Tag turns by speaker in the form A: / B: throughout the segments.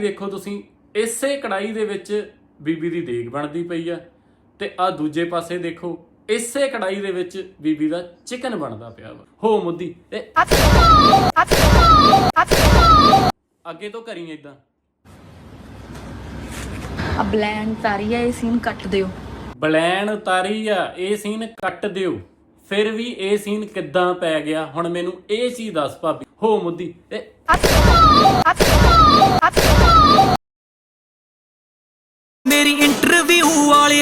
A: ਦੇਖੋ ਤੁਸੀਂ ਇਸੇ ਕੜਾਈ ਦੇ ਵਿੱਚ ਬੀਬੀ ਦੀ ਦੇਗ ਬਣਦੀ ਪਈ ਆ ਤੇ ਆ ਦੂਜੇ ਪਾਸੇ ਦੇਖੋ ਇਸੇ ਕੜਾਈ ਦੇ ਵਿੱਚ ਬੀਬੀ ਦਾ ਚਿਕਨ ਬਣਦਾ ਪਿਆ ਵਾ। ਹੋ ਮੁੱਦੀ ਅੱਗੇ ਤੋਂ ਕਰੀ ਇਦਾਂ
B: ਆ ਬਲੈਂਡ ਤਾਰੀ ਆ ਇਹ ਸੀਨ ਕੱਟ ਦਿਓ।
A: ਬਲੈਨ ਉਤਾਰੀ ਆ ਇਹ ਸੀਨ ਕੱਟ ਦਿਓ। ਫਿਰ ਵੀ ਇਹ ਸੀਨ ਕਿੱਦਾਂ ਪੈ ਗਿਆ ਹੁਣ ਮੈਨੂੰ ਇਹ ਚੀਜ਼ ਦੱਸ ਭਾਬੀ। ਹੋ ਮੁੱਦੀ ਇਹ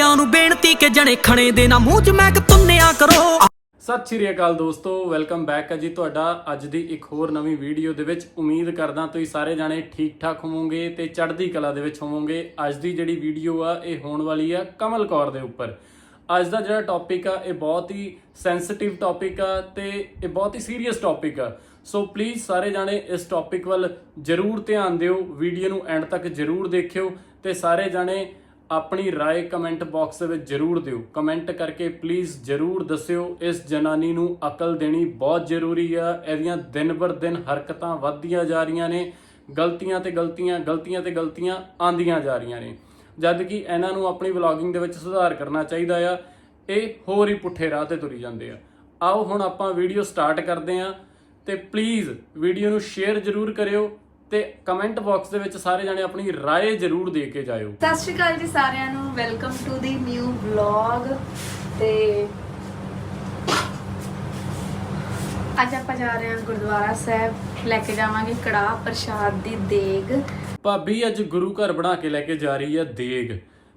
C: ਵਾਲਿਆਂ ਨੂੰ ਬੇਨਤੀ ਕਿ ਜਣੇ ਖਣੇ ਦੇ ਨਾ ਮੂੰਹ 'ਚ ਮੈਂ ਤੁੰਨਿਆ ਕਰੋ।
A: ਸਤਿ ਸ਼੍ਰੀ ਅਕਾਲ ਦੋਸਤੋ, ਵੈਲਕਮ ਬੈਕ ਹੈ ਜੀ ਤੁਹਾਡਾ ਅੱਜ ਦੀ ਇੱਕ ਹੋਰ ਨਵੀਂ ਵੀਡੀਓ ਦੇ ਵਿੱਚ। ਉਮੀਦ ਕਰਦਾ ਤੁਸੀਂ ਸਾਰੇ ਜਾਣੇ ਠੀਕ ਠਾਕ ਹੋਵੋਗੇ ਤੇ ਚੜ੍ਹਦੀ ਕਲਾ ਦੇ ਵਿੱਚ ਹੋਵੋਗੇ। ਅੱਜ ਦੀ ਜਿਹੜੀ ਵੀਡੀਓ ਆ, ਇਹ ਹੋਣ ਵਾਲੀ ਆ ਕਮਲ ਕੌਰ ਦੇ ਉੱਪਰ। ਅੱਜ ਦਾ ਜਿਹੜਾ ਟੌਪਿਕ ਆ, ਇਹ ਬਹੁਤ ਹੀ ਸੈਂਸਿਟਿਵ ਟੌਪਿਕ ਆ ਤੇ ਇਹ ਬਹੁਤ ਹੀ ਸੀਰੀਅਸ ਟੌਪਿਕ ਆ। ਸੋ ਪਲੀਜ਼ ਸਾਰੇ ਜਾਣੇ ਇਸ ਟੌਪਿਕ ਵੱਲ ਜਰੂਰ ਧਿਆਨ ਦਿਓ। ਵੀਡੀਓ ਨੂੰ ਐਂਡ ਤੱਕ ਜਰੂਰ ਦੇਖਿਓ ਤੇ ਸਾਰੇ ਜਾਣੇ ਆਪਣੀ رائے ਕਮੈਂਟ ਬਾਕਸ ਦੇ ਵਿੱਚ ਜਰੂਰ ਦਿਓ ਕਮੈਂਟ ਕਰਕੇ ਪਲੀਜ਼ ਜਰੂਰ ਦੱਸਿਓ ਇਸ ਜਨਾਨੀ ਨੂੰ ਅਕਲ ਦੇਣੀ ਬਹੁਤ ਜ਼ਰੂਰੀ ਆ ਇਹਦੀਆਂ ਦਿਨ ਬਰ ਦਿਨ ਹਰਕਤਾਂ ਵੱਧਦੀਆਂ ਜਾ ਰਹੀਆਂ ਨੇ ਗਲਤੀਆਂ ਤੇ ਗਲਤੀਆਂ ਗਲਤੀਆਂ ਤੇ ਗਲਤੀਆਂ ਆਂਦੀਆਂ ਜਾ ਰਹੀਆਂ ਨੇ ਜਦ ਕਿ ਇਹਨਾਂ ਨੂੰ ਆਪਣੀ ਵਲੌਗਿੰਗ ਦੇ ਵਿੱਚ ਸੁਧਾਰ ਕਰਨਾ ਚਾਹੀਦਾ ਆ ਇਹ ਹੋਰ ਹੀ ਪੁੱਠੇ ਰਾਹ ਤੇ ਤੁਰੀ ਜਾਂਦੇ ਆ ਆਓ ਹੁਣ ਆਪਾਂ ਵੀਡੀਓ ਸਟਾਰਟ ਕਰਦੇ ਆ ਤੇ ਪਲੀਜ਼ ਵੀਡੀਓ ਨੂੰ ਸ਼ੇਅਰ ਜਰੂਰ ਕਰਿਓ ਤੇ ਕਮੈਂਟ ਬਾਕਸ ਦੇ ਵਿੱਚ ਸਾਰੇ ਜਾਣੇ ਆਪਣੀ رائے ਜਰੂਰ ਦੇ ਕੇ ਜਾਇਓ
B: ਸਤਿ ਸ਼੍ਰੀ ਅਕਾਲ ਜੀ ਸਾਰਿਆਂ ਨੂੰ welcome to the new vlog ਤੇ ਅੱਜ ਆਪਾਂ ਜਾ ਰਹੇ ਹਾਂ ਗੁਰਦੁਆਰਾ ਸਾਹਿਬ ਲੈ ਕੇ ਜਾਵਾਂਗੇ ਕੜਾਹ ਪ੍ਰਸ਼ਾਦ ਦੀ ਦੇਗ
A: ਭਾਬੀ ਅੱਜ ਗੁਰੂ ਘਰ ਬਣਾ ਕੇ ਲੈ ਕੇ ਜਾ ਰਹੀ ਆ ਦੇਗ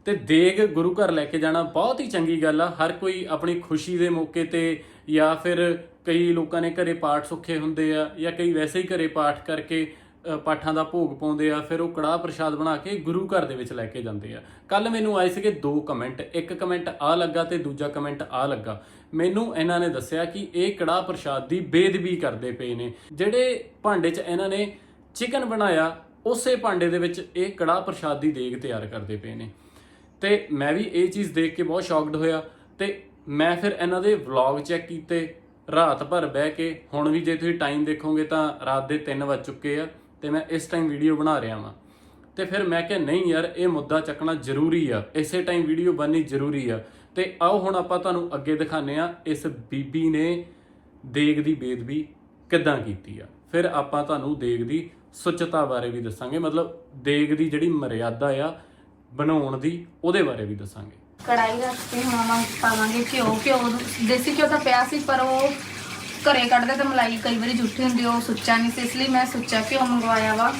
A: ਤੇ ਦੇਗ ਗੁਰੂ ਘਰ ਲੈ ਕੇ ਜਾਣਾ ਬਹੁਤ ਹੀ ਚੰਗੀ ਗੱਲ ਆ ਹਰ ਕੋਈ ਆਪਣੀ ਖੁਸ਼ੀ ਦੇ ਮੌਕੇ ਤੇ ਜਾਂ ਫਿਰ ਕਈ ਲੋਕਾਂ ਨੇ ਘਰੇ ਪਾਠ ਸੁੱਖੇ ਹੁੰਦੇ ਆ ਜਾਂ ਕਈ ਵੈਸੇ ਹੀ ਘਰੇ ਪਾਠ ਕਰਕੇ ਅ, ਪਾਠਾਂ ਦਾ ਭੋਗ ਪਾਉਂਦੇ ਆ, ਫਿਰ ਉਹ ਕੜਾਹ ਪ੍ਰਸ਼ਾਦ ਬਣਾ ਕੇ ਗੁਰੂ ਘਰ ਦੇ ਵਿੱਚ ਲੈ ਕੇ ਜਾਂਦੇ ਆ। ਕੱਲ ਮੈਨੂੰ ਆਏ ਸੀਗੇ ਦੋ ਕਮੈਂਟ ਇੱਕ ਕਮੈਂਟ ਆ ਲੱਗਾ ਤੇ ਦੂਜਾ ਕਮੈਂਟ ਆ ਲੱਗਾ। ਮੈਨੂੰ ਇਹਨਾਂ ਨੇ ਦੱਸਿਆ ਕਿ ਇਹ ਕੜਾਹ ਪ੍ਰਸ਼ਾਦ ਦੀ ਬੇਦਬੀ ਕਰਦੇ ਪਏ ਨੇ। ਜਿਹੜੇ ਭਾਂਡੇ 'ਚ ਇਹਨਾਂ ਨੇ ਚਿਕਨ ਬਣਾਇਆ, ਉਸੇ ਭਾਂਡੇ ਦੇ ਵਿੱਚ ਇਹ ਕੜਾਹ ਪ੍ਰਸ਼ਾਦ ਦੀ ਦੇਗ ਤਿਆਰ ਕਰਦੇ ਪਏ ਨੇ। ਤੇ ਮੈਂ ਵੀ ਇਹ ਚੀਜ਼ ਦੇਖ ਕੇ ਬਹੁਤ ਸ਼ੌਕਡ ਹੋਇਆ ਤੇ ਮੈਂ ਫਿਰ ਇਹਨਾਂ ਦੇ ਵਲੌਗ ਚੈੱਕ ਕੀਤੇ। ਰਾਤ ਭਰ ਬਹਿ ਕੇ, ਹੁਣ ਵੀ ਜੇ ਤੁਸੀਂ ਟਾਈਮ ਦੇਖੋਗੇ ਤਾਂ ਰਾਤ ਦੇ 3 ਵੱਜ ਚੁੱਕੇ ਆ। ਤੇ ਮੈਂ ਇਸ ਟਾਈਮ ਵੀਡੀਓ ਬਣਾ ਰਿਹਾ ਵਾਂ। ਤੇ ਫਿਰ ਮੈਂ ਕਿਹਾ, ਨਹੀਂ ਯਾਰ, ਇਹ ਮੁੱਦਾ ਚੱਕਣਾ ਜ਼ਰੂਰੀ ਆ। ਇਸੇ ਟਾਈਮ ਵੀਡੀਓ ਬਣਨੀ ਜ਼ਰੂਰੀ ਆ। ਤੇ ਆਓ ਹੁਣ ਆਪਾਂ ਤੁਹਾਨੂੰ ਅੱਗੇ ਦਿਖਾਣੇ ਆ ਇਸ ਬੀਬੀ ਨੇ ਦੇਗ ਦੀ ਬੇਦਬੀ ਕਿੱਦਾਂ ਕੀਤੀ ਆ। ਫਿਰ ਆਪਾਂ ਤੁਹਾਨੂੰ ਦੇਗ ਦੀ ਸੁੱਚਤਾ ਬਾਰੇ ਵੀ ਦੱਸਾਂਗੇ। ਮਤਲਬ ਦੇਗ ਦੀ ਜਿਹੜੀ ਮਰਿਆਦਾ ਆ, ਬਣਾਉਣ ਦੀ, ਉਹਦੇ ਬਾਰੇ ਵੀ ਦੱਸਾਂਗੇ।
B: ਕੜਾਈ ਰੱਖ ਕੇ ਹੁਣ ਪਾਵਾਂਗੇ ਘਿਓ। ਘਿਓ ਦੇਸੀ ਘਿਓ ਤਾਂ ਪਿਆ ਸੀ, ਪਰ ਉਹ ਘਰੇ ਕੱਢਦੇ ਤਾਂ ਮਲਾਈ ਕਈ ਵਾਰੀ ਜੁੱਠੀ ਹੁੰਦੀ ਉਹ ਸੁੱਚਾ ਨਹੀਂ ਸੀ, ਇਸ ਲਈ ਮੈਂ ਸੁੱਚਾ ਘਿਓ ਮੰਗਵਾਇਆ ਵਾ।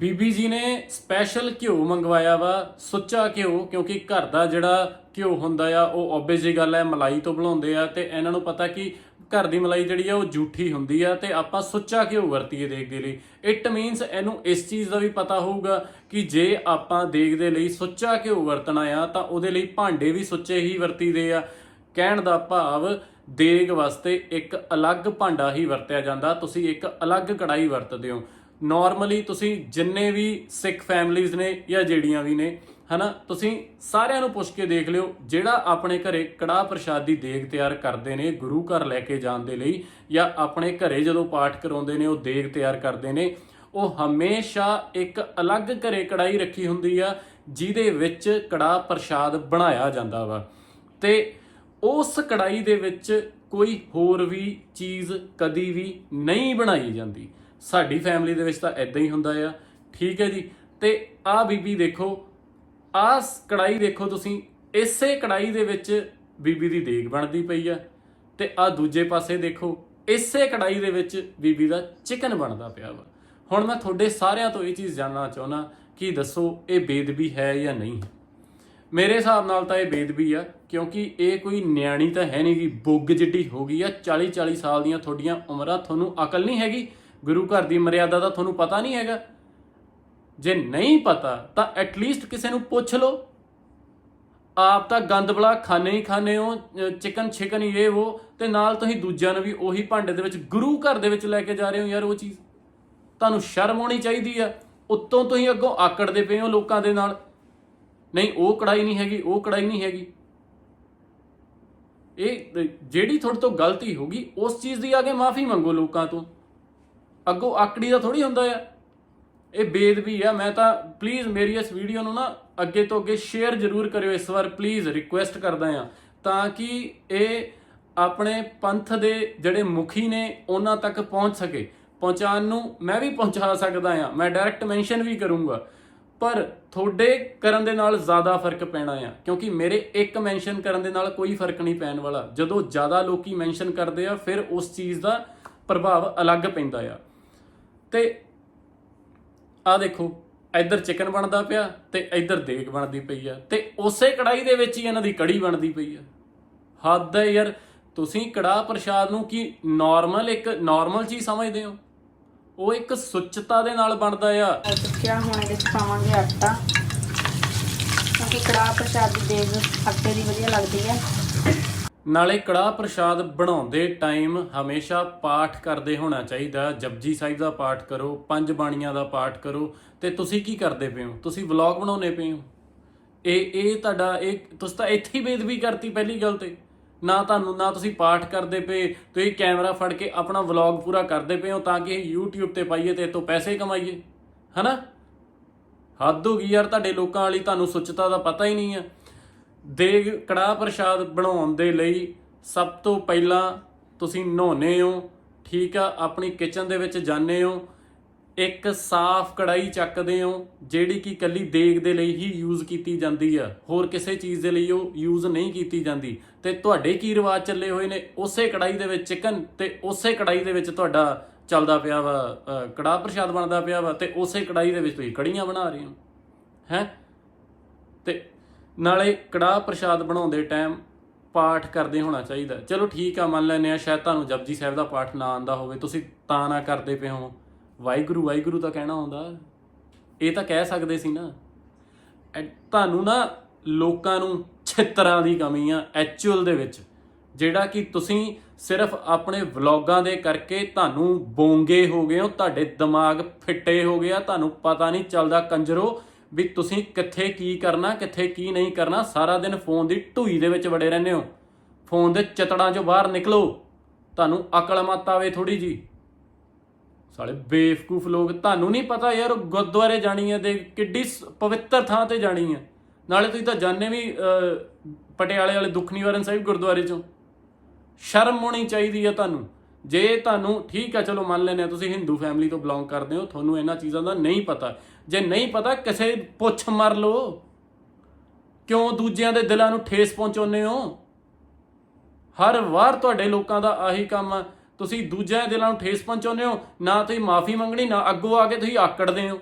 A: ਬੀਬੀ ਜੀ ਨੇ ਸਪੈਸ਼ਲ ਘਿਓ ਮੰਗਵਾਇਆ ਵਾ, ਸੁੱਚਾ ਘਿਓ, ਕਿਉਂਕਿ ਘਰ ਦਾ ਜਿਹੜਾ ਘਿਓ ਹੁੰਦਾ ਆ, ਉਹ ਓਬਵੀਅਸ ਜੀ ਗੱਲ ਹੈ, ਮਲਾਈ ਤੋਂ ਬਣਾਉਂਦੇ ਆ, ਤੇ ਇਹਨਾਂ ਨੂੰ ਪਤਾ ਕਿ ਘਰ ਦੀ ਮਲਾਈ ਜਿਹੜੀ ਆ, ਉਹ ਝੂਠੀ ਹੁੰਦੀ ਆ, ਤੇ ਆਪਾਂ ਸੁੱਚਾ ਘਿਓ ਵਰਤੀਏ ਦੇਗ ਦੇ ਲਈ। ਇਟ ਮੀਨਸ ਇਹਨੂੰ ਇਸ ਚੀਜ਼ ਦਾ ਵੀ ਪਤਾ ਹੋਊਗਾ ਕਿ ਜੇ ਆਪਾਂ ਦੇਗ ਦੇ ਲਈ ਸੁੱਚਾ ਘਿਓ ਵਰਤਣਾ ਆ, ਤਾਂ ਉਹਦੇ ਲਈ ਭਾਂਡੇ ਵੀ ਸੁੱਚੇ ਹੀ ਵਰਤੀਦੇ ਆ। ਕਹਿਣ ਦਾ ਭਾਵ ਦੇਗ ਵਾਸਤੇ ਇੱਕ ਅਲੱਗ ਭਾਂਡਾ ਹੀ ਵਰਤਿਆ ਜਾਂਦਾ। ਤੁਸੀਂ ਇੱਕ ਅਲੱਗ ਕੜਾਈ ਵਰਤਦੇ ਹੋ। ਨਾਰਮਲੀ ਤੁਸੀਂ ਜਿੰਨੇ ਵੀ ਸਿੱਖ ਫੈਮਲੀਆਂ ਨੇ ਜਾਂ ਜਿਹੜੀਆਂ ਵੀ ਨੇ, ਹਨਾ, ਤੁਸੀਂ ਸਾਰਿਆਂ ਨੂੰ ਪੁੱਛ ਕੇ ਦੇਖ ਲਿਓ, ਜਿਹੜਾ ਆਪਣੇ ਘਰੇ ਕੜਾਹ ਪ੍ਰਸ਼ਾਦ ਦੀ ਦੇਗ ਤਿਆਰ ਕਰਦੇ ਨੇ, ਗੁਰੂ ਘਰ ਲੈ ਕੇ ਜਾਣ ਦੇ ਲਈ, ਜਾਂ ਆਪਣੇ ਘਰੇ ਜਦੋਂ ਪਾਠ ਕਰਾਉਂਦੇ ਨੇ, ਉਹ ਦੇਗ ਤਿਆਰ ਕਰਦੇ ਨੇ, ਉਹ ਹਮੇਸ਼ਾ ਇੱਕ ਅਲੱਗ ਘਰੇ ਕੜਾਈ ਰੱਖੀ ਹੁੰਦੀ ਆ, ਜਿਹਦੇ ਵਿੱਚ ਕੜਾਹ ਪ੍ਰਸ਼ਾਦ ਬਣਾਇਆ ਜਾਂਦਾ ਵਾ। ਤੇ ਉਸ ਕੜਾਈ ਦੇ ਵਿੱਚ ਕੋਈ ਹੋਰ ਵੀ ਚੀਜ਼ ਕਦੀ ਵੀ ਨਹੀਂ ਬਣਾਈ ਜਾਂਦੀ। ਸਾਡੀ ਫੈਮਿਲੀ ਦੇ ਵਿੱਚ ਤਾਂ ਐਦਾਂ ਹੀ ਹੁੰਦਾ ਆ। ਠੀਕ ਹੈ ਜੀ। ਤੇ ਆਹ ਬੀਬੀ ਦੇਖੋ, ਆਹ ਕੜਾਈ ਦੇਖੋ ਤੁਸੀਂ, ਇਸੇ ਕੜਾਈ ਦੇ ਵਿੱਚ ਬੀਬੀ ਦੀ ਦੇਗ ਬਣਦੀ ਪਈ ਆ। ਤੇ ਆਹ ਦੂਜੇ ਪਾਸੇ ਦੇਖੋ, ਇਸੇ ਕੜਾਈ ਦੇ ਵਿੱਚ ਬੀਬੀ ਦਾ ਚਿਕਨ ਬਣਦਾ ਪਿਆ ਵਾ। ਹੁਣ ਮੈਂ ਤੁਹਾਡੇ ਸਾਰਿਆਂ ਤੋਂ ਇਹ ਚੀਜ਼ ਜਾਣਨਾ ਚਾਹੁੰਦਾ ਕਿ ਦੱਸੋ, ਇਹ ਬੇਦਬੀ ਹੈ ਜਾਂ ਨਹੀਂ? ਮੇਰੇ ਹਿਸਾਬ ਨਾਲ ਤਾਂ ਇਹ ਬੇਦਬੀ ਆ। ਕਿਉਂਕਿ ਇਹ ਕੋਈ ਨਿਆਣੀ ਤਾਂ ਹੈ ਨਹੀਂ ਗੀ ਬੁੱਗ ਜਿੱਡੀ ਹੋ ਗਈ ਆ 40 40 ਸਾਲ ਦੀਆਂ ਤੁਹਾਡੀਆਂ ਉਮਰਾਂ ਤੁਹਾਨੂੰ ਅਕਲ ਨਹੀਂ ਹੈਗੀ, ਗੁਰੂ ਘਰ ਦੀ ਮਰਿਆਦਾ ਦਾ ਤੁਹਾਨੂੰ ਪਤਾ ਨਹੀਂ ਹੈਗਾ। ਜੇ ਨਹੀਂ ਪਤਾ, ਤਾਂ ਐਟਲੀਸਟ ਕਿਸੇ ਨੂੰ ਪੁੱਛ ਲਓ। ਆਪ ਤਾਂ ਗੰਦ ਬਲਾ ਖਾਣੇ ਹੀ ਖਾਣੇ ਹੋ ਚਿਕਨ ਚਿਕਨ ਇਹ ਉਹ, ਤੇ ਨਾਲ ਤੁਸੀਂ ਦੂਜਿਆਂ ਨੂੰ ਵੀ ਉਹੀ ਭਾਂਡੇ ਦੇ ਵਿੱਚ, ਗੁਰੂ ਘਰ ਦੇ ਵਿੱਚ ਲੈ ਕੇ ਜਾ ਰਹੇ ਹੋ ਯਾਰ ਉਹ ਚੀਜ਼। ਤੁਹਾਨੂੰ ਸ਼ਰਮ ਆਉਣੀ ਚਾਹੀਦੀ ਆ, ਉੱਤੋਂ ਤੁਸੀਂ ਅੱਗੋਂ ਆਕੜਦੇ ਪਏ ਹੋ ਲੋਕਾਂ ਦੇ ਨਾਲ। ਨਹੀਂ, ਉਹ ਕੜਾਈ ਨਹੀਂ ਹੈਗੀ, ਉਹ ਕੜਾਈ ਨਹੀਂ ਹੈਗੀ। ਇਹ ਜਿਹੜੀ ਤੁਹਾਡੇ ਤੋਂ ਗਲਤੀ ਹੋ ਗਈ, ਉਸ ਚੀਜ਼ ਦੀ ਆ ਕੇ ਮਾਫੀ ਮੰਗੋ ਲੋਕਾਂ ਤੋਂ। ਅੱਗੋਂ ਆਕੜੀ ਦਾ ਥੋੜੀ ਹੁੰਦਾ ਆ। ਇਹ ਬੇਦਬੀ ਆ। ਮੈਂ ਤਾਂ ਪਲੀਜ਼ ਮੇਰੀ ਇਸ ਵੀਡੀਓ ਨੂੰ ਨਾ ਅੱਗੇ ਤੋਂ ਅੱਗੇ ਸ਼ੇਅਰ ਜ਼ਰੂਰ ਕਰਿਓ, ਇਸ ਵਾਰ ਪਲੀਜ਼ ਰਿਕੁਐਸਟ ਕਰਦਾ ਆ। ਤਾਂ ਕਿ ਇਹ ਆਪਣੇ ਪੰਥ ਦੇ ਜਿਹੜੇ ਮੁਖੀ ਨੇ, ਉਹਨਾਂ ਤੱਕ ਪਹੁੰਚ ਸਕੇ। ਪਹੁੰਚਾਉਣ ਨੂੰ ਮੈਂ ਵੀ ਪਹੁੰਚਾ ਸਕਦਾ ਆ। ਮੈਂ ਡਾਇਰੈਕਟ ਮੈਂਸ਼ਨ ਵੀ ਕਰੂੰਗਾ। ਪਰ ਤੁਹਾਡੇ ਕਰਨ ਦੇ ਨਾਲ ਜ਼ਿਆਦਾ ਫ਼ਰਕ ਪੈਣਾ ਆ, ਕਿਉਂਕਿ ਮੇਰੇ ਇੱਕ ਮੈਂਸ਼ਨ ਕਰਨ ਦੇ ਨਾਲ ਕੋਈ ਫ਼ਰਕ ਨਹੀਂ ਪੈਣ ਵਾਲਾ। ਜਦੋਂ ਜ਼ਿਆਦਾ ਲੋਕੀ ਮੈਂਸ਼ਨ ਕਰਦੇ ਆ, ਫਿਰ ਉਸ ਚੀਜ਼ ਦਾ ਪ੍ਰਭਾਵ ਅਲੱਗ ਪੈਂਦਾ ਆ। ਤੇ ਆ ਦੇਖੋ, ਇੱਧਰ ਚਿਕਨ ਬਣਦਾ ਪਿਆ ਤੇ ਇੱਧਰ ਦੇਗ ਬਣਦੀ ਪਈ ਆ। ਤੇ ਉਸੇ ਕੜਾਈ ਦੇ ਵਿੱਚ ਹੀ ਇਹਨਾਂ ਦੀ ਕੜੀ ਬਣਦੀ ਪਈ ਆ। ਹੱਦ ਹੈ ਯਾਰ, ਤੁਸੀਂ ਕੜਾਹ ਪ੍ਰਸ਼ਾਦ ਨੂੰ ਕੀ ਨਾਰਮਲ ਇੱਕ ਨਾਰਮਲ ਚੀਜ਼ ਸਮਝਦੇ ਹੋ? ਉਹ ਇੱਕ ਸੁੱਚਤਾ ਦੇ ਨਾਲ ਬਣਦਾ ਆ।
B: ਹੋ ਚੁੱਕਿਆ ਹੁਣ ਇਹਦੇ ਵਿੱਚ ਪਾਵਾਂਗੇ ਆਟਾ। ਕਿਉਂਕਿ ਕੜਾਹ ਪ੍ਰਸ਼ਾਦ ਦੀ ਦੇਗ ਆਟੇ ਦੀ ਵਧੀਆ ਲੱਗਦੀ ਹੈ
A: ਨਾਲੇ ਕੜਾਹ ਪ੍ਰਸ਼ਾਦ ਬਣਾਉਂਦੇ ਟਾਈਮ ਹਮੇਸ਼ਾ ਪਾਠ ਕਰਦੇ ਹੋਣਾ ਚਾਹੀਦਾ। ਜਪਜੀ ਸਾਹਿਬ ਦਾ ਪਾਠ ਕਰੋ ਪੰਜ ਬਾਣੀਆਂ ਦਾ ਪਾਠ ਕਰੋ। ਤੇ ਤੁਸੀਂ ਕੀ ਕਰਦੇ ਪਏ ਹੋ? ਤੁਸੀਂ ਵਲੌਗ ਬਣਾਉਨੇ ਪਏ ਹੋ? ਇਹ ਇਹ ਤੁਹਾਡਾ ਇਹ ਤੁਸੀਂ ਤਾਂ ਇੱਥੇ ਹੀ ਬੇਦਬੀ ਕਰਤੀ ਪਹਿਲੀ ਗੱਲ ਤੇ। ਨਾ ਤੁਹਾਨੂੰ, ਨਾ ਤੁਸੀਂ ਪਾਠ ਕਰਦੇ ਪਏ, ਤੁਸੀਂ ਕੈਮਰਾ ਫੜ ਕੇ ਆਪਣਾ ਵਲੌਗ ਪੂਰਾ ਕਰਦੇ ਪਏ ਹੋ ਤਾਂ ਕਿ ਇਹ YouTube ਤੇ ਪਾਈਏ ਤੇ ਇਹ ਤੋਂ ਪੈਸੇ ਕਮਾਈਏ, ਹਨਾ? ਹੱਦ ਹੋ ਗਈ ਯਾਰ ਤੁਹਾਡੇ ਲੋਕਾਂ ਵਾਲੀ, ਤੁਹਾਨੂੰ ਸੁੱਚਤਾ ਦਾ ਪਤਾ ਹੀ ਨਹੀਂ ਆ। ਦੇਗ ਕੜਾਹ ਪ੍ਰਸ਼ਾਦ ਬਣਾਉਣ ਦੇ ਲਈ ਸਭ ਤੋਂ ਪਹਿਲਾਂ ਤੁਸੀਂ ਨਹਾਉਨੇ ਹੋ, ਠੀਕ ਆ, ਆਪਣੀ ਕਿਚਨ ਦੇ ਵਿੱਚ ਜਾਂਦੇ ਹੋ ਇੱਕ ਸਾਫ਼ ਕੜਾਈ ਚੱਕਦੇ ਹੋ ਜਿਹੜੀ ਕਿ ਕੱਲੀ ਦੇਗ ਦੇ ਲਈ ਹੀ ਯੂਜ਼ ਕੀਤੀ ਜਾਂਦੀ ਆ। ਹੋਰ ਕਿਸੇ ਚੀਜ਼ ਦੇ ਲਈ ਉਹ ਯੂਜ਼ ਨਹੀਂ ਕੀਤੀ ਜਾਂਦੀ। ਤੇ ਤੁਹਾਡੇ ਕੀ ਰਿਵਾਜ ਚੱਲੇ ਹੋਏ ਨੇ? ਉਸੇ ਕੜਾਈ ਦੇ ਵਿੱਚ ਚਿਕਨ ਤੇ ਉਸੇ ਕੜਾਈ ਦੇ ਵਿੱਚ ਤੁਹਾਡਾ ਚੱਲਦਾ ਪਿਆ ਵਾ ਅ, ਕੜਾਹ ਪ੍ਰਸ਼ਾਦ ਬਣਦਾ ਪਿਆ ਵਾ ਤੇ ਉਸੇ ਕੜਾਈ ਦੇ ਵਿੱਚ ਤੁਸੀਂ ਕੜੀਆਂ ਬਣਾ ਰਹੇ ਹੋ ਹੈ? ਤੇ ਨਾਲੇ ਕੜਾਹ ਪ੍ਰਸ਼ਾਦ ਬਣਾਉਂਦੇ ਟਾਈਮ ਪਾਠ ਕਰਦੇ ਹੋਣਾ ਚਾਹੀਦਾ। ਚਲੋ ਠੀਕ ਆ ਮੰਨ ਲੈਨੇ ਆ ਸ਼ਾਇਦ ਤੁਹਾਨੂੰ ਜਪਜੀ ਸਾਹਿਬ ਦਾ ਪਾਠ ਨਾ ਆਂਦਾ ਹੋਵੇ ਤੁਸੀਂ ਤਾਂ ਨਾ ਕਰਦੇ ਪਏ ਹੋ ਵਾਹਿਗੁਰੂ ਵਾਹਿਗੁਰੂ ਤਾਂ ਕਹਿਣਾ ਹੁੰਦਾ। ਇਹ ਤਾਂ ਕਹਿ ਸਕਦੇ ਸੀ ਨਾ। ਤੁਹਾਨੂੰ ਨਾ ਲੋਕਾਂ ਨੂੰ ਛਿੱਤਰਾਂ ਦੀ ਕਮੀ ਆ ਐਕਚੁਅਲ ਦੇ ਵਿੱਚ। ਜਿਹੜਾ ਕਿ ਤੁਸੀਂ ਸਿਰਫ ਆਪਣੇ ਵਲੌਗਾਂ ਦੇ ਕਰਕੇ ਤੁਹਾਨੂੰ ਬੋਂਗੇ ਹੋ ਗਏ ਹੋ, ਤੁਹਾਡੇ ਦਿਮਾਗ ਫਿੱਟੇ ਹੋ ਗਿਆ ਤੁਹਾਨੂੰ ਪਤਾ ਨਹੀਂ ਚੱਲਦਾ ਕੰਜਰੋ ਵੀ ਤੁਸੀਂ ਕਿੱਥੇ ਕੀ ਕਰਨਾ, ਕਿੱਥੇ ਕੀ ਨਹੀਂ ਕਰਨਾ। ਸਾਰਾ ਦਿਨ ਫੋਨ ਦੀ ਢੂਈ ਦੇ ਵਿੱਚ ਵੜੇ ਰਹਿੰਦੇ ਹੋ। ਫੋਨ ਦੇ ਚਤੜਾਂ 'ਚੋਂ ਬਾਹਰ ਨਿਕਲੋ। ਤੁਹਾਨੂੰ ਅਕਲ ਮਤ ਆਵੇ ਥੋੜੀ ਜੀ। ਸਾਲੇ ਬੇਵਕੂਫ ਲੋਕ, ਤੁਹਾਨੂੰ ਨਹੀਂ ਪਤਾ ਯਾਰ ਗੁਰਦੁਆਰੇ ਜਾਣੀ ਹੈ ਤੇ ਕਿੱਡੀ ਸ- ਪਵਿੱਤਰ ਥਾਂ ਤੇ ਜਾਣੀ ਹੈ। ਨਾਲੇ ਤੁਸੀਂ ਤਾਂ ਜਾਣੇ ਵੀ ਪਟਿਆਲੇ ਵਾਲੇ ਦੁੱਖ ਨਿਵਾਰਨ ਸਾਹਿਬ ਗੁਰਦੁਆਰੇ ਚੋਂ। ਸ਼ਰਮ ਹੋਣੀ ਚਾਹੀਦੀ ਹੈ ਤੁਹਾਨੂੰ। ਜੇ ਤੁਹਾਨੂੰ, ਠੀਕ ਹੈ, ਚਲੋ ਮੰਨ ਲੈਂਦੇ ਆ ਤੁਸੀਂ ਹਿੰਦੂ ਫੈਮਿਲੀ ਤੋਂ ਬਿਲੋਂਗ ਕਰਦੇ ਹੋ, ਤੁਹਾਨੂੰ ਇਹਨਾਂ ਚੀਜ਼ਾਂ ਦਾ ਨਹੀਂ ਪਤਾ। ਜੇ ਨਹੀਂ ਪਤਾ, ਕਿਸੇ ਪੁੱਛ ਮਰ ਲਓ। ਕਿਉਂ ਦੂਜਿਆਂ ਦੇ ਦਿਲਾਂ ਨੂੰ ਠੇਸ ਪਹੁੰਚਾਉਂਦੇ ਹੋ? ਹਰ ਵਾਰ ਤੁਹਾਡੇ ਲੋਕਾਂ ਦਾ ਆਹੀ ਕੰਮ ਆ। ਤੁਸੀਂ ਦੂਜਿਆਂ ਦੇ ਦਿਲਾਂ ਨੂੰ ਠੇਸ ਪਹੁੰਚਾਉਂਦੇ ਹੋ ਨਾ ਤੁਸੀਂ ਮਾਫੀ ਮੰਗਣੀ ਨਾ ਅੱਗੋਂ ਆ ਕੇ ਤੁਸੀਂ ਆਕੜਦੇ ਹੋ।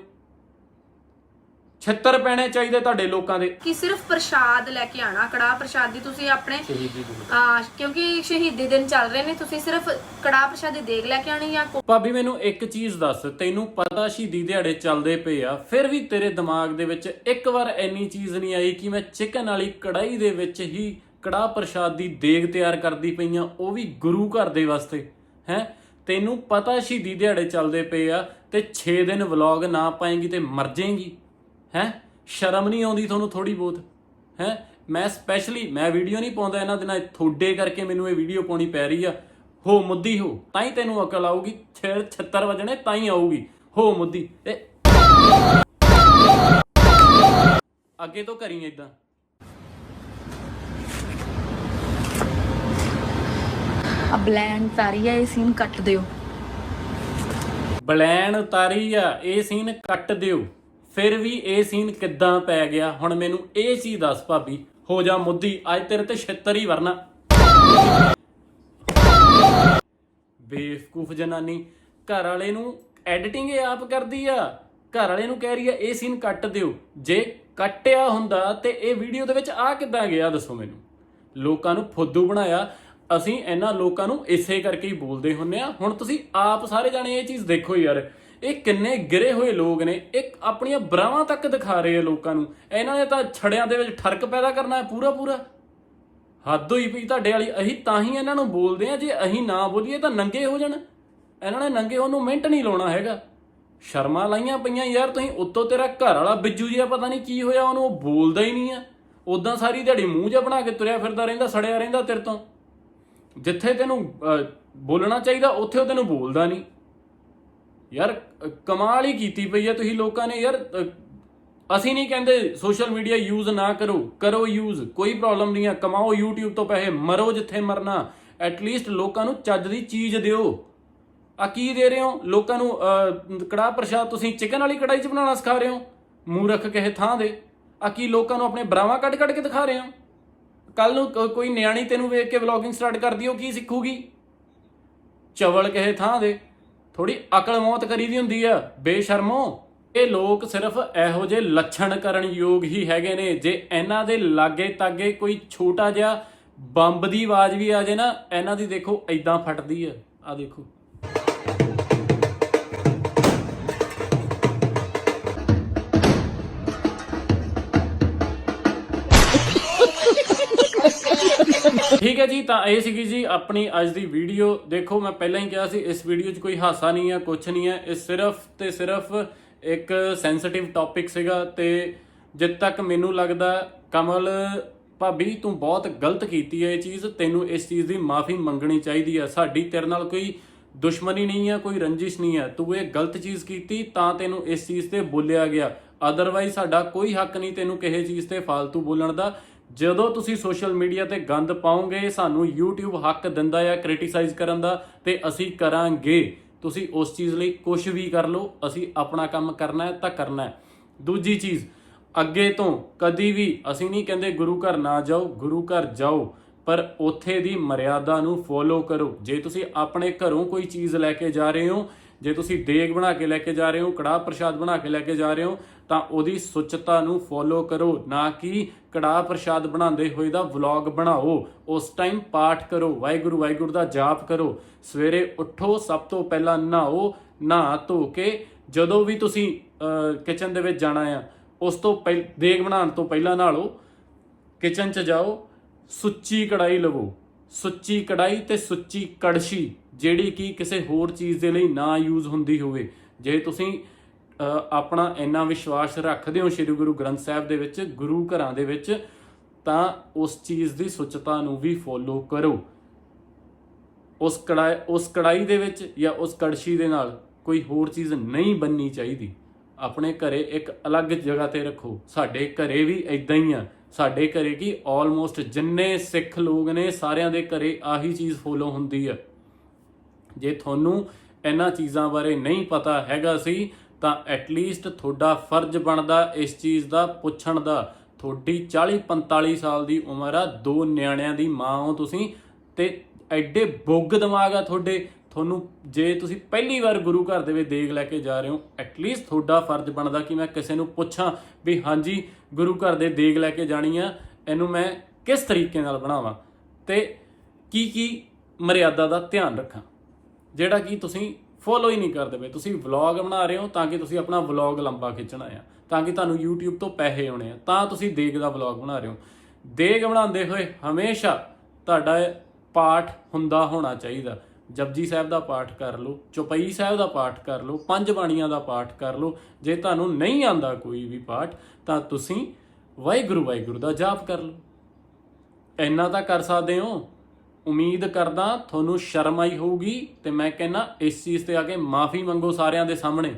A: ਛਿੱਤਰ ਪੈਣੇ ਚਾਹੀਦੇ ਤੁਹਾਡੇ ਲੋਕਾਂ ਦੇ।
B: ਕਿ ਸਿਰਫ ਪ੍ਰਸ਼ਾਦ ਲੈ ਕੇ ਆਣਾ ਕੜਾਹ ਪ੍ਰਸ਼ਾਦ ਦੀ ਤੁਸੀਂ ਆਪਣੇ ਆ ਕਿਉਂਕਿ ਸ਼ਹੀਦੀ ਦਿਨ ਚੱਲ ਰਹੇ ਨੇ ਤੁਸੀਂ ਸਿਰਫ ਕੜਾਹ ਪ੍ਰਸ਼ਾਦ ਦੀ ਦੇਗ ਲੈ ਕੇ ਆਣੀ ਜਾਂ ਕੋ-
A: ਭਾਬੀ ਮੈਨੂੰ ਇੱਕ ਚੀਜ਼ ਦੱਸ ਤੈਨੂੰ ਪਤਾ ਸ਼ਹੀਦੀ ਦਿਹਾੜੇ ਚੱਲਦੇ ਪਏ ਆ ਫਿਰ ਵੀ ਤੇਰੇ ਦਿਮਾਗ ਦੇ ਵਿੱਚ ਇੱਕ ਵਾਰ ਐਨੀ ਚੀਜ਼ ਨਹੀਂ ਆਈ ਕਿ ਮੈਂ ਚਿਕਨ ਵਾਲੀ ਕੜਾਈ ਦੇ ਵਿੱਚ ਹੀ ਕੜਾਹ ਪ੍ਰਸ਼ਾਦ ਦੀ ਦੇਗ ਤਿਆਰ ਕਰਦੀ ਪਈਆਂ ਉਹ ਵੀ ਗੁਰੂ ਘਰ ਦੇ ਵਾਸਤੇ। ਹੈ? ਤੈਨੂੰ ਪਤਾ ਸ਼ਹੀਦੀ ਦਿਹਾੜੇ ਚੱਲਦੇ ਪਏ ਆ ਤੇ 6 ਦਿਨ ਵਲੌਗ ਨਾ ਪਾਏਗੀ ਤੇ ਮਰ ਜਾਏਂਗੀ। ਹੈ? ਸ਼ਰਮ ਨਹੀਂ ਆਉਂਦੀ ਤੁਹਾਨੂੰ ਥੋੜੀ ਬਹੁਤ? ਹੈ? ਮੈਂ ਸਪੈਸ਼ਲੀ ਮੈਂ ਵੀਡੀਓ ਨਹੀਂ ਪਾਉਂਦਾ ਇਹਨਾਂ ਦਿਨਾਂ 'ਚ, ਤੁਹਾਡੇ ਕਰਕੇ ਮੈਨੂੰ ਇਹ ਵੀਡੀਓ ਪਾਉਣੀ ਪੈ ਰਹੀ ਆ। ਹੋ ਮੁੱਦੀ ਹੋ ਤਾਂ ਹੀ ਤੈਨੂੰ ਅਕਲ ਆਊਗੀ। ਛੇਰ 76 ਵਜਣੇ ਤਾਂ ਹੀ ਆਊਗੀ। ਹੋ ਮੁੱਦੀ ਇਹ ਅੱਗੇ ਤੋਂ ਕਰੀ ਇਦਾਂ
B: ਆ ਬਲੈਂਡ ਤਾਰੀ ਆ, ਇਹ ਸੀਨ ਕੱਟ ਦਿਓ।
A: ਬਲੈਨ ਉਤਾਰੀ ਆ, ਇਹ ਸੀਨ ਕੱਟ ਦਿਓ। ਫਿਰ ਵੀ ਇਹ ਸੀਨ ਕਿੱਦਾਂ ਪੈ ਗਿਆ? ਹੁਣ ਮੈਨੂੰ ਇਹ ਚੀਜ਼ ਦੱਸ ਭਾਬੀ, ਹੋ ਜਾ ਮੁੱਦੀ, ਅੱਜ ਤੇਰੇ ਤੇ ਛਿੱਤਰ ਹੀ ਵਰਨਾ। ਬੇਵਕੂਫ ਜਨਾਨੀ, ਘਰ ਵਾਲੇ ਨੂੰ ਐਡੀਟਿੰਗ ਇਹ ਆਪ ਕਰਦੀ ਆ। ਘਰ ਵਾਲੇ ਨੂੰ ਕਹਿ ਰਹੀ ਆ, ਇਹ ਸੀਨ ਕੱਟ ਦਿਓ। ਜੇ ਕੱਟਿਆ ਹੁੰਦਾ ਤੇ ਇਹ ਵੀਡੀਓ ਦੇ ਵਿੱਚ ਆ ਕਿੱਦਾਂ ਗਿਆ, ਦੱਸੋ ਮੈਨੂੰ। ਲੋਕਾਂ ਨੂੰ ਫੁੱਦੂ ਬਣਾਇਆ ਅਸੀਂ ਇਹਨਾਂ ਲੋਕਾਂ ਨੂੰ ਇਸੇ ਕਰਕੇ ਹੀ ਬੋਲਦੇ ਹੁੰਨੇ ਆ। ਹੁਣ ਤੁਸੀਂ ਆਪ ਸਾਰੇ ਜਾਣੇ ਇਹ ਚੀਜ਼ ਦੇਖੋ ਯਾਰ, ਇਹ ਕਿੰਨੇ ਗਿਰੇ ਹੋਏ ਲੋਕ ਨੇ ਇਹ ਆਪਣੀਆਂ ਬਰਾਵਾਂ ਤੱਕ ਦਿਖਾ ਰਹੇ ਆ ਲੋਕਾਂ ਨੂੰ। ਇਹਨਾਂ ਨੇ ਤਾਂ ਛੜਿਆਂ ਦੇ ਵਿੱਚ ਠਰਕ ਪੈਦਾ ਕਰਨਾ ਹੈ ਪੂਰਾ ਪੂਰਾ। ਹੱਦ ਹੋਈ ਪਈ ਤੁਹਾਡੇ ਵਾਲੀ, ਅਸੀਂ ਤਾਂ ਹੀ ਇਹਨਾਂ ਨੂੰ ਬੋਲਦੇ ਆ, ਜੇ ਅਸੀਂ ਨਾ ਬੋਲੀਏ ਤਾਂ ਨੰਗੇ ਹੋ ਜਾਣ। ਇਹਨਾਂ ਨੇ ਨੰਗੇ ਉਹਨੂੰ ਮਿੰਟ ਨਹੀਂ ਲਾਉਣਾ ਹੈਗਾ। ਸ਼ਰਮਾ ਲਾਈਆਂ ਪਈਆਂ ਯਾਰ, ਤੁਸੀਂ ਉੱਤੋਂ ਤੇਰਾ ਘਰ ਵਾਲਾ ਬਿੱਜੂ ਜਿਹਾ ਪਤਾ ਨਹੀਂ ਕੀ ਹੋਇਆ, ਉਹਨੂੰ ਉਹ ਬੋਲਦਾ ਹੀ ਨਹੀਂ ਆ। ਉਦਾਂ ਸਾਰੀ ਦਿਹਾੜੀ ਮੂੰਹ ਜਿਹਾ ਬਣਾ ਕੇ ਤੁਰਿਆ ਫਿਰਦਾ ਰਹਿੰਦਾ, ਸੜਿਆ ਰਹਿੰਦਾ ਤੇਰੇ ਤੋਂ। ਜਿੱਥੇ ਤੈਨੂੰ ਬੋਲਣਾ ਚਾਹੀਦਾ ਉੱਥੇ ਉਹ ਤੈਨੂੰ ਬੋਲਦਾ ਨਹੀਂ। ਯਾਰ ਕਮਾਲ ਹੀ ਕੀਤੀ ਪਈ ਹੈ ਤੁਸੀਂ ਲੋਕਾਂ ਨੇ। ਯਾਰ ਅਸੀਂ ਨਹੀਂ ਕਹਿੰਦੇ ਸੋਸ਼ਲ ਮੀਡੀਆ ਯੂਜ਼ ਨਾ ਕਰੋ। ਕਰੋ ਯੂਜ਼ ਕੋਈ ਪ੍ਰੋਬਲਮ ਨਹੀਂ ਆ। ਕਮਾਓ YouTube ਤੋਂ ਪੈਸੇ ਮਰੋ ਜਿੱਥੇ ਮਰਨਾ। ਐਟਲੀਸਟ ਲੋਕਾਂ ਨੂੰ ਚੱਜ ਦੀ ਚੀਜ਼ ਦਿਓ। ਆ ਕੀ ਦੇ ਰਹੇ ਹੋ? ਲੋਕਾਂ ਨੂੰ ਅਹ, ਕੜਾਹ ਪ੍ਰਸ਼ਾਦ ਤੁਸੀਂ ਚਿਕਨ ਵਾਲੀ ਕੜਾਈ 'ਚ ਬਣਾਉਣਾ ਸਿਖਾ ਰਹੇ ਹੋ? ਮੂਰਖ ਕਿਸੇ ਥਾਂ ਦੇ। ਆ ਕੀ ਲੋਕਾਂ ਨੂੰ ਆਪਣੇ ਬਰਾਵਾਂ ਕੱਢ ਕੱਢ ਕੇ ਦਿਖਾ ਰਹੇ ਹੋ? ਕੱਲ ਨੂੰ ਕ- ਕੋਈ ਨਿਆਣੀ ਤੈਨੂੰ ਵੇਖ ਕੇ ਵਲੌਗਿੰਗ ਸਟਾਰਟ ਕਰਦੀ ਉਹ ਕੀ ਸਿੱਖੂਗੀ? ਚਵਲ ਕਿਸੇ ਥਾਂ ਦੇ। ਥੋੜੀ ਅਕਲ ਮੌਤ ਕਰੀ ਦੀ ਹੁੰਦੀ ਆ। ਬੇਸ਼ਰਮੋ ਇਹ ਲੋਕ ਸਿਰਫ ਇਹੋ ਜਿਹੇ ਲੱਛਣ ਕਰਨ ਯੋਗ ਹੀ ਹੈਗੇ ਨੇ। ਜੇ ਇਹਨਾਂ ਦੇ ਲਾਗੇ ਤਾਗੇ ਕੋਈ ਛੋਟਾ ਜਿਹਾ ਬੰਬ ਦੀ ਆਵਾਜ਼ ਵੀ ਆ ਜੇ ਨਾ, ਇਹਨਾਂ ਦੀ ਦੇਖੋ ਐਦਾਂ ਫਟਦੀ ਆ। ਆ ਦੇਖੋ। ਠੀਕ ਹੈ ਜੀ, ਤਾਂ ਇਹ ਸੀਗੀ ਜੀ ਆਪਣੀ ਅੱਜ ਦੀ ਵੀਡੀਓ। ਦੇਖੋ, ਮੈਂ ਪਹਿਲਾਂ ਹੀ ਕਿਹਾ ਸੀ, ਇਸ ਵੀਡੀਓ 'ਚ ਕੋਈ ਹਾਸਾ ਨਹੀਂ ਹੈ ਕੁਝ ਨਹੀਂ ਹੈ। ਇਹ ਸਿਰਫ ਤੇ ਸਿਰਫ ਇੱਕ ਸੈਂਸਿਟਿਵ ਟੌਪਿਕ ਸੀਗਾ ਤੇ ਜਿੱਦ ਤੱਕ ਮੈਨੂੰ ਲੱਗਦਾ, ਕਮਲ, ਭਾਬੀ, ਤੂੰ ਬਹੁਤ ਗਲਤ ਕੀਤੀ ਹੈ ਇਹ ਚੀਜ਼। ਤੈਨੂੰ ਇਸ ਚੀਜ਼ ਦੀ ਮਾਫੀ ਮੰਗਣੀ ਚਾਹੀਦੀ ਹੈ। ਸਾਡੀ ਤੇਰੇ ਨਾਲ ਕੋਈ ਦੁਸ਼ਮਣੀ ਨਹੀਂ ਹੈ, ਕੋਈ ਰੰਜਿਸ਼ ਨਹੀਂ ਹੈ। ਤੂੰ ਇਹ ਗਲਤ ਚੀਜ਼ ਕੀਤੀ, ਤਾਂ ਤੈਨੂੰ ਇਸ ਚੀਜ਼ ਤੇ ਬੋਲਿਆ ਗਿਆ। ਅਦਰਵਾਈਜ਼ ਸਾਡਾ ਕੋਈ ਹੱਕ ਨਹੀਂ ਤੈਨੂੰ ਕਿਸੇ ਚੀਜ਼ ਤੇ ਫालतू ਬੋਲਣ ਦਾ। ਜਦੋਂ ਤੁਸੀਂ ਸੋਸ਼ਲ ਮੀਡੀਆ ਤੇ ਗੰਦ ਪਾਓਗੇ, ਸਾਨੂੰ YouTube ਹੱਕ ਦਿੰਦਾ ਹੈ ਕ੍ਰਿਟਿਸਾਈਜ਼ ਕਰਨ ਦਾ ਤੇ ਅਸੀਂ ਕਰਾਂਗੇ। ਤੁਸੀਂ ਉਸ ਚੀਜ਼ ਲਈ ਕੁਝ ਵੀ ਕਰ ਲਓ, ਅਸੀਂ ਆਪਣਾ ਕੰਮ ਕਰਨਾ ਹੈ ਤਾਂ ਕਰਨਾ ਹੈ। ਦੂਜੀ ਚੀਜ਼, ਅੱਗੇ ਤੋਂ ਕਦੀ ਵੀ ਅਸੀਂ ਨਹੀਂ ਕਹਿੰਦੇ ਗੁਰੂ ਘਰ ਨਾ ਜਾਓ, ਗੁਰੂ ਘਰ ਜਾਓ, ਪਰ ਉੱਥੇ ਦੀ ਮਰਿਆਦਾ ਨੂੰ ਫੋਲੋ ਕਰੋ। ਜੇ ਤੁਸੀਂ ਆਪਣੇ ਘਰੋਂ ਕੋਈ ਚੀਜ਼ ਲੈ ਕੇ ਜਾ ਰਹੇ ਹੋ ਜੇ ਤੁਸੀਂ ਦੇਗ ਬਣਾ ਕੇ ਲੈ ਕੇ ਜਾ ਰਹੇ ਹੋ, ਕੜਾਹ ਪ੍ਰਸ਼ਾਦ ਬਣਾ ਕੇ ਲੈ ਕੇ ਜਾ ਰਹੇ ਹੋ, ਤਾਂ ਉਹਦੀ ਸੁੱਚਤਾ ਨੂੰ ਫੋਲੋ ਕਰੋ। ਨਾ ਕਿ ਕੜਾਹ ਪ੍ਰਸ਼ਾਦ ਬਣਾਉਂਦੇ ਹੋਏ ਦਾ ਵਲੌਗ ਬਣਾਓ। ਉਸ ਟਾਈਮ ਪਾਠ ਕਰੋ, ਵਾਹਿਗੁਰੂ ਵਾਹਿਗੁਰੂ ਦਾ ਜਾਪ ਕਰੋ। ਸਵੇਰੇ ਉੱਠੋ, ਸਭ ਤੋਂ ਪਹਿਲਾਂ ਨਹਾਓ, ਨਹਾ ਧੋ ਕੇ ਜਦੋਂ ਵੀ ਤੁਸੀਂ ਕਿਚਨ ਦੇ ਵਿੱਚ ਜਾਣਾ ਆ, ਉਸ ਤੋਂ ਪਹਿਲ, ਦੇਗ ਬਣਾਉਣ ਤੋਂ ਪਹਿਲਾਂ ਨਹਾ ਕਿਚਨ 'ਚ ਜਾਓ, ਸੁੱਚੀ ਕੜਾਈ ਲਵੋ। ਸੁੱਚੀ ਕੜਾਈ ਤੇ ਸੁੱਚੀ ਕੜਛੀ, ਜਿਹੜੀ ਕਿ ਕਿਸੇ ਹੋਰ ਚੀਜ਼ ਦੇ ਲਈ ਨਾ ਯੂਜ਼ ਹੁੰਦੀ ਹੋਵੇ। ਜੇ ਤੁਸੀਂ ਆਪਣਾ ਇੰਨਾ ਵਿਸ਼ਵਾਸ ਰੱਖਦੇ ਹੋ ਸ੍ਰੀ ਗੁਰੂ ਗ੍ਰੰਥ ਸਾਹਿਬ ਦੇ ਵਿੱਚ, ਗੁਰੂ ਘਰਾਂ ਦੇ ਵਿੱਚ, ਤਾਂ ਉਸ ਚੀਜ਼ ਦੀ ਸੁੱਚਤਾ ਨੂੰ ਵੀ ਫੋਲੋ ਕਰੋ। ਉਸ ਕੜਾਈ ਉਸ ਕੜਾਈ ਦੇ ਵਿੱਚ ਜਾਂ ਉਸ ਕੜਛੀ ਦੇ ਨਾਲ ਕੋਈ ਹੋਰ ਚੀਜ਼ ਨਹੀਂ ਬੰਨੀ ਚਾਹੀਦੀ। ਆਪਣੇ ਘਰੇ ਇੱਕ ਅਲੱਗ ਜਗ੍ਹਾ ਤੇ ਰੱਖੋ। ਸਾਡੇ ਘਰੇ ਵੀ ਇਦਾਂ ਹੀ ਆ। ਸਾਡੇ ਘਰੇ ਕੀ ਆਲਮੋਸਟ ਜਿੰਨੇ ਸਿੱਖ ਲੋਕ ਨੇ ਸਾਰਿਆਂ ਦੇ ਘਰੇ ਆਹੀ ਚੀਜ਼ ਫੋਲੋ ਹੁੰਦੀ ਆ। ਜੇ ਤੁਹਾਨੂੰ ਇਹਨਾਂ ਚੀਜ਼ਾਂ ਬਾਰੇ ਨਹੀਂ ਪਤਾ ਹੈਗਾ ਸੀ, ਤਾਂ ਐਟਲੀਸਟ ਤੁਹਾਡਾ ਫਰਜ਼ ਬਣਦਾ ਇਸ ਚੀਜ਼ ਦਾ ਪੁੱਛਣ ਦਾ। ਤੁਹਾਡੀ 40 45 ਸਾਲ ਦੀ ਉਮਰ ਆ, ਦੋ ਨਿਆਣਿਆਂ ਦੀ ਮਾਂ ਹੋ ਤੁਸੀਂ, ਤੇ ਐਡੇ ਬੁੱਗ ਦਿਮਾਗ ਆ ਤੁਹਾਡੇ ਤੁਹਾਨੂੰ ਜੇ ਤੁਸੀਂ ਪਹਿਲੀ ਵਾਰ ਗੁਰੂ ਘਰ ਦੇ ਵਿੱਚ ਦੇਗ ਲੈ ਕੇ ਜਾ ਰਹੇ ਹੋ ਐਟਲੀਸਟ ਤੁਹਾਡਾ ਫਰਜ਼ ਬਣਦਾ ਕਿ ਮੈਂ ਕਿਸੇ ਨੂੰ ਪੁੱਛਾਂ ਵੀ ਹਾਂਜੀ, ਗੁਰੂ ਘਰ ਦੇ ਦੇਗ ਲੈ ਕੇ ਜਾਣੀ ਆ, ਇਹਨੂੰ ਮੈਂ ਕਿਸ ਤਰੀਕੇ ਨਾਲ ਬਣਾਵਾਂ? ਤੇ ਕੀ ਕੀ ਮਰਿਆਦਾ ਦਾ ਧਿਆਨ ਰੱਖਾਂ? ਜਿਹੜਾ ਕਿ ਤੁਸੀਂ ਫੋਲੋ ਹੀ ਨਹੀਂ ਕਰਦੇ ਪਏ। ਤੁਸੀਂ ਵਲੌਗ ਬਣਾ ਰਹੇ ਹੋ ਤਾਂ ਕਿ ਤੁਸੀਂ ਆਪਣਾ ਵਲੌਗ ਲੰਬਾ ਖਿੱਚਣਾ ਆ, ਤਾਂ ਕਿ ਤੁਹਾਨੂੰ YouTube ਤੋਂ ਪੈਸੇ ਆਉਣੇ ਆ, ਤਾਂ ਤੁਸੀਂ ਦੇਗ ਦਾ ਵਲੌਗ ਬਣਾ ਰਹੇ ਹੋ। ਦੇਗ ਬਣਾਉਂਦੇ ਹੋਏ ਹਮੇਸ਼ਾ ਤੁਹਾਡਾ ਪਾਠ ਹੁੰਦਾ ਹੋਣਾ ਚਾਹੀਦਾ। ਜਪਜੀ ਸਾਹਿਬ ਦਾ ਪਾਠ ਕਰ ਲਓ, ਚੁਪਈ ਸਾਹਿਬ ਦਾ ਪਾਠ ਕਰ ਲਓ, ਪੰਜ ਬਾਣੀਆਂ ਦਾ ਪਾਠ ਕਰ ਲਓ। ਜੇ ਤੁਹਾਨੂੰ ਨਹੀਂ ਆਂਦਾ ਕੋਈ ਵੀ ਪਾਠ, ਤਾਂ ਤੁਸੀਂ ਵਾਹਿਗੁਰੂ ਵਾਹਿਗੁਰੂ ਦਾ ਜਾਪ ਕਰ ਲਓ। ਇੰਨਾ ਤਾਂ ਕਰ ਸਕਦੇ ਹੋ। ਉਮੀਦ ਕਰਦਾ ਤੁਹਾਨੂੰ ਸ਼ਰਮ ਆਈ ਹੋਊਗੀ ਤੇ ਮੈਂ ਕਹਿੰਨਾ ਇਸ ਚੀਜ਼ ਤੇ ਆ ਕੇ ਮਾਫੀ ਮੰਗੋ ਸਾਰਿਆਂ ਦੇ ਸਾਹਮਣੇ।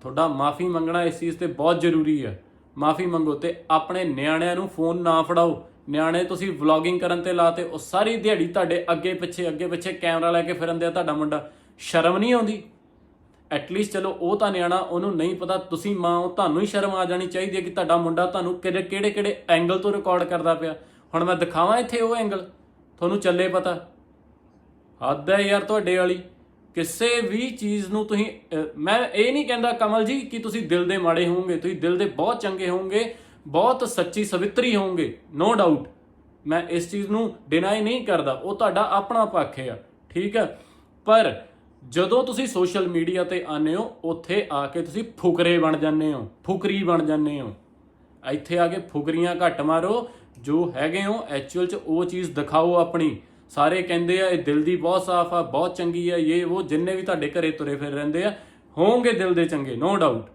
A: ਤੁਹਾਡਾ ਮਾਫੀ ਮੰਗਣਾ ਇਸ ਚੀਜ਼ ਤੇ ਬਹੁਤ ਜ਼ਰੂਰੀ ਹੈ। ਮਾਫੀ ਮੰਗੋ ਤੇ ਆਪਣੇ ਨਿਆਣਿਆਂ ਨੂੰ ਫੋਨ ਨਾ ਫੜਾਓ। ਨਿਆਣੇ ਤੁਸੀਂ ਵਲੌਗਿੰਗ ਕਰਨ ਤੇ ਲਾਤੇ ਉਹ ਸਾਰੀ ਦਿਹਾੜੀ ਤੁਹਾਡੇ ਅੱਗੇ ਪਿੱਛੇ ਅੱਗੇ ਪਿੱਛੇ ਕੈਮਰਾ ਲੈ ਕੇ ਫਿਰਦੇ ਆ ਤੁਹਾਡਾ ਮੁੰਡਾ। ਸ਼ਰਮ ਨਹੀਂ ਆਉਂਦੀ? ਐਟਲੀਸਟ ਚਲੋ ਉਹ ਤਾਂ ਨਿਆਣਾ, ਉਹਨੂੰ ਨਹੀਂ ਪਤਾ, ਤੁਸੀਂ ਮਾਂ ਹੋ, ਤੁਹਾਨੂੰ ਹੀ ਸ਼ਰਮ ਆ ਜਾਣੀ ਚਾਹੀਦੀ ਹੈ ਕਿ ਤੁਹਾਡਾ ਮੁੰਡਾ ਤੁਹਾਨੂੰ ਕਿਹੜੇ ਕਿਹੜੇ ਕਿਹੜੇ ਐਂਗਲ ਤੋਂ ਰਿਕਾਰਡ ਕਰਦਾ ਪਿਆ। ਹੁਣ ਮੈਂ ਦਿਖਾਵਾਂ ਇੱਥੇ ਉਹ ਐਂਗਲ ਤੁਹਾਨੂੰ ਚੱਲੇ ਪਤਾ। ਹੱਦ ਹੈ ਯਾਰ ਤੁਹਾਡੇ ਵਾਲੀ। ਕਿਸੇ ਵੀ ਚੀਜ਼ ਨੂੰ ਤੁਸੀਂ ਮੈਂ ਇਹ ਨਹੀਂ ਕਹਿੰਦਾ ਕਮਲ ਜੀ ਕਿ ਤੁਸੀਂ ਦਿਲ ਦੇ ਮਾੜੇ ਹੋਵੋਗੇ, ਤੁਸੀਂ ਦਿਲ ਦੇ ਬਹੁਤ ਚੰਗੇ ਹੋਵੋਗੇ ਬਹੁਤ ਸੱਚੀ ਸਵਿੱਤਰੀ ਹੋਵੋਗੇ ਨੋ ਡਾਊਟ ਮੈਂ ਇਸ ਚੀਜ਼ ਨੂੰ ਡਿਨਾਈ ਨਹੀਂ ਕਰਦਾ, ਉਹ ਤੁਹਾਡਾ ਆਪਣਾ ਪੱਖ ਹੈ ਠੀਕ ਹੈ ਪਰ ਜਦੋਂ ਤੁਸੀਂ ਸੋਸ਼ਲ ਮੀਡੀਆ ਤੇ ਆਨੇ ਹੋ, ਉੱਥੇ ਆ ਕੇ ਤੁਸੀਂ ਫੁਕਰੇ ਬਣ ਜਾਂਦੇ ਹੋ, ਫੁਕਰੀ ਬਣ ਜਾਂਦੇ ਹੋ। ਇੱਥੇ ਆ ਕੇ ਫੁਕਰੀਆਂ ਘੱਟ ਮਾਰੋ, ਜੋ ਹੈਗੇ ਹੋ ਐਕਚੁਅਲ ਚ ਉਹ ਚੀਜ਼ ਦਿਖਾਓ ਆਪਣੀ। ਸਾਰੇ ਕਹਿੰਦੇ ਆ, ਇਹ ਦਿਲ ਦੀ ਬਹੁਤ ਸਾਫ਼ ਆ, ਬਹੁਤ ਚੰਗੀ ਆ, ਇਹ, ਉਹ, ਜਿੰਨੇ ਵੀ ਤੁਹਾਡੇ ਘਰੇ ਤੁਰੇ ਫਿਰ ਰਹਿੰਦੇ ਆ, ਹੋਣਗੇ ਦਿਲ ਦੇ ਚੰਗੇ ਨੋ ਡਾਊਟ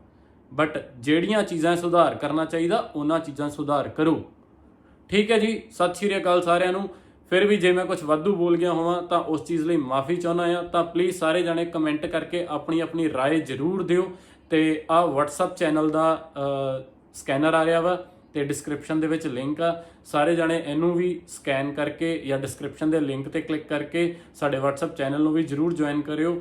A: ਬਟ ਜਿਹੜੀਆਂ ਚੀਜ਼ਾਂ ਸੁਧਾਰ ਕਰਨਾ ਚਾਹੀਦਾ ਉਹਨਾਂ ਚੀਜ਼ਾਂ ਸੁਧਾਰ ਕਰੋ ਠੀਕ ਹੈ ਜੀ ਸਤਿ ਸ਼੍ਰੀ ਅਕਾਲ ਸਾਰਿਆਂ ਨੂੰ ਫਿਰ ਵੀ ਜੇ ਮੈਂ ਕੁਝ ਵਾਧੂ ਬੋਲ ਗਿਆ ਹੋਵਾਂ ਤਾਂ ਉਸ ਚੀਜ਼ ਲਈ ਮਾਫੀ ਚਾਹੁੰਦਾ ਆ ਤਾਂ ਪਲੀਜ਼ ਸਾਰੇ ਜਾਣੇ ਕਮੈਂਟ ਕਰਕੇ ਆਪਣੀ ਆਪਣੀ رائے ਜ਼ਰੂਰ ਦਿਓ ਤੇ ਆ WhatsApp ਚੈਨਲ ਦਾ ਸਕੈਨਰ ਆ ਰਿਹਾ ਵਾ ਤੇ ਡਿਸਕ੍ਰਿਪਸ਼ਨ ਦੇ ਵਿੱਚ ਲਿੰਕ ਆ ਸਾਰੇ ਜਾਣੇ ਇਹਨੂੰ ਵੀ ਸਕੈਨ ਕਰਕੇ ਜਾਂ ਡਿਸਕ੍ਰਿਪਸ਼ਨ ਦੇ ਲਿੰਕ ਤੇ ਕਲਿੱਕ ਕਰਕੇ ਸਾਡੇ WhatsApp ਚੈਨਲ ਨੂੰ ਵੀ ਜਰੂਰ ਜੁਆਇਨ ਕਰਿਓ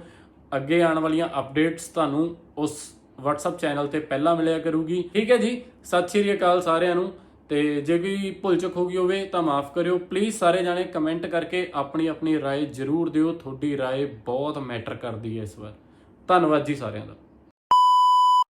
A: ਅੱਗੇ ਆਉਣ ਵਾਲੀਆਂ ਅਪਡੇਟਸ ਤੁਹਾਨੂੰ ਉਸ WhatsApp ਚੈਨਲ ਤੇ ਪਹਿਲਾਂ ਮਿਲਿਆ ਕਰੂਗੀ ਠੀਕ ਹੈ ਜੀ ਸਤਿ ਸ਼੍ਰੀ ਅਕਾਲ ਸਾਰਿਆਂ ਨੂੰ ਤੇ ਜੇ ਕੋਈ ਭੁੱਲ ਚੁੱਕ ਹੋ ਗਈ ਹੋਵੇ ਤਾਂ ਮਾਫ ਕਰਿਓ ਪਲੀਜ਼ ਸਾਰੇ ਜਾਣੇ ਕਮੈਂਟ ਕਰਕੇ ਆਪਣੀ ਆਪਣੀ رائے ਜਰੂਰ ਦਿਓ ਤੁਹਾਡੀ رائے ਬਹੁਤ ਮੈਟਰ ਕਰਦੀ ਹੈ ਇਸ ਵਾਰ ਧੰਨਵਾਦ ਜੀ ਸਾਰਿਆਂ ਦਾ